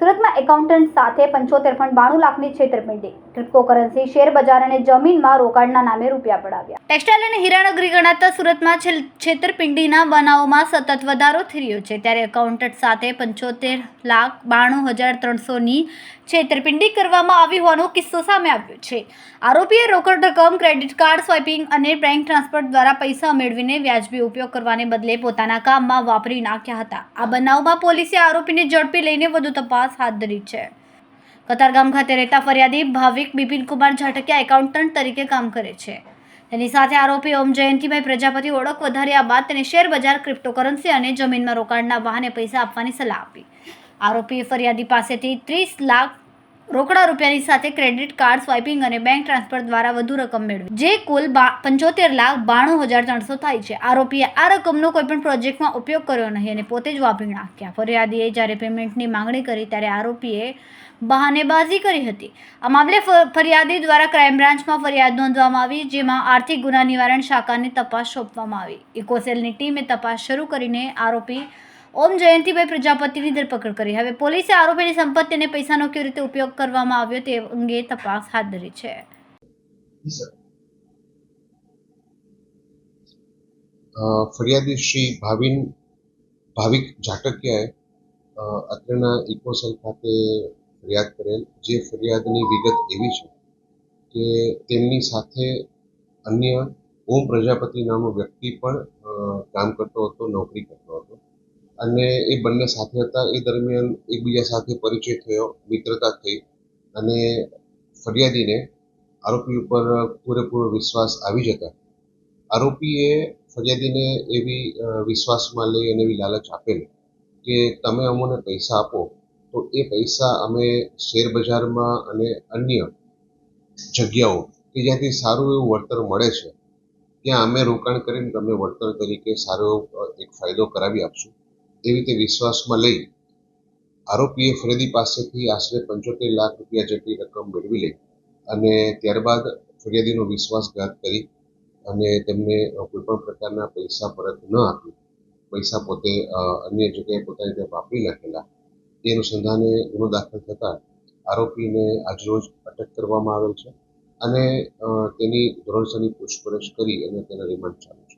સુરતમાં એકાઉન્ટન્ટ સાથે પંચોતેર પોઈન્ટ બાણું લાખની છેતરપિંડી. ક્રિપ્ટોકરન્સી શેર બજાર અને જમીનમાં રોકાણના નામે રૂપિયા પડાવ્યા. ટેક્સટાઇલ અને હીરાનગરી ગણાતા સુરતમાં છેતરપિંડીના બનાવોમાં સતત વધારો થઈ રહ્યો છે. ત્યારે એકાઉન્ટન્ટ સાથે પંચોતેર લાખ બાણું હજાર ત્રણસોની છેતરપિંડી કરવામાં આવી હોવાનો કિસ્સો સામે આવ્યો છે. આરોપીએ રોકડ રકમ ક્રેડિટ કાર્ડ સ્વાઇપિંગ અને બેંક ટ્રાન્સફર દ્વારા પૈસા મેળવીને વ્યાજબી ઉપયોગ કરવાને બદલે પોતાના કામમાં વાપરી નાખ્યા હતા. આ બનાવમાં પોલીસે આરોપીને ઝડપી લઈને વધુ તપાસ હાથ ધરી છે. કતારગામ ખાતે રહેતા ફરિયાદી ભાવિક બિપિનકુમાર ઝાટકિયા એકાઉન્ટન્ટ તરીકે કામ કરે છે. તેની સાથે આરોપી ઓમ જયંતિભાઈ પ્રજાપતિ ઓળખ વધાર્યા બાદ તેને શેર બજાર ક્રિપ્ટોકરન્સી અને જમીનમાં રોકાણના વાહને પૈસા આપવાની સલાહ આપી. આરોપીએ ફરિયાદી પાસેથી ત્રીસ લાખ રોકડા રૂપિયાની સાથે ક્રેડિટ કાર્ડ સ્વાઇપિંગ અને બેંક ટ્રાન્સફર દ્વારા વધુ રકમ મેળવી. જે કુલ પંચોતેર લાખ બાણું હજાર ત્રણસો થાય છે. આરોપીએ આ રકમનો કોઈપણ પ્રોજેક્ટમાં ઉપયોગ કર્યો નહીં અને પોતે જ વાપરી નાખ્યા. ફરિયાદીએ જ્યારે પેમેન્ટની માંગણી કરી ત્યારે આરોપીએ બહાનેબાજી કરી હતી. આ મામલે ફરિયાદી દ્વારા ક્રાઇમ બ્રાન્ચમાં ફરિયાદ નોંધવામાં આવી, જેમાં આર્થિક ગુના નિવારણ શાખાની તપાસ સોંપવામાં આવી. ઇકોસેલની ટીમે તપાસ શરૂ કરીને આરોપી ઓમ જયંતિભાઈ પ્રજાપતિની ધરપકડ કરી. હવે પોલીસે આરોપીની સંપત્તિ અને પૈસાનો કેવી રીતે ઉપયોગ કરવામાં આવ્યો તે અંગે તપાસ હાથ ધરી છે. ફરિયાદી શ્રી ભાવિન ભાવિક જાટકિયાએ અત્રેના ઇકોસેલ ખાતે ફરિયાદ કરેલ. જે ફરિયાદની વિગત એવી છે કે તેમની સાથે અન્ય ઓમ પ્રજાપતિ નામનો વ્યક્તિ પણ કામ કરતો હતો, નોકરી કરતો હતો. અને એ બંને સાથે હતા. એ દરમિયાન એકબીજા સાથે પરિચય થયો, મિત્રતા થઈ અને ફરિયાદીને આરોપી ઉપર પૂરેપૂરો વિશ્વાસ આવી જતા. આરોપીએ ફરિયાદીને એવી વિશ્વાસમાં લઈ અને એવી લાલચ આપેલી કે તમે અમને પૈસા આપો, તો એ પૈસા અમે શેરબજારમાં અને અન્ય જગ્યાઓ કે જ્યાંથી સારું એવું વળતર મળે છે, ત્યાં અમે રોકાણ કરીને તમને વળતર તરીકે સારો એક ફાયદો કરાવી આપશું. એવી રીતે વિશ્વાસમાં લઈ આરોપીએ ફરિયાદી પાસેથી આશરે પંચોતેર લાખ રૂપિયા જેટલી રકમ મેળવી લઈ અને ત્યારબાદ ફરિયાદીનો વિશ્વાસઘાત કરી અને તેમને કોઈપણ કોઈ પણ પ્રકારના પૈસા પરત ન આપી, પૈસા પોતે અન્ય જગ્યાએ પોતાની ત્યાં વાપરી નાખેલા, એ અનુસંધાને ગુનો દાખલ થતાં આરોપીને આજરોજ અટક કરવામાં આવેલ છે અને તેની ધોરણસરની પૂછપરછ કરી અને તેના રિમાન્ડ ચાલુ છે.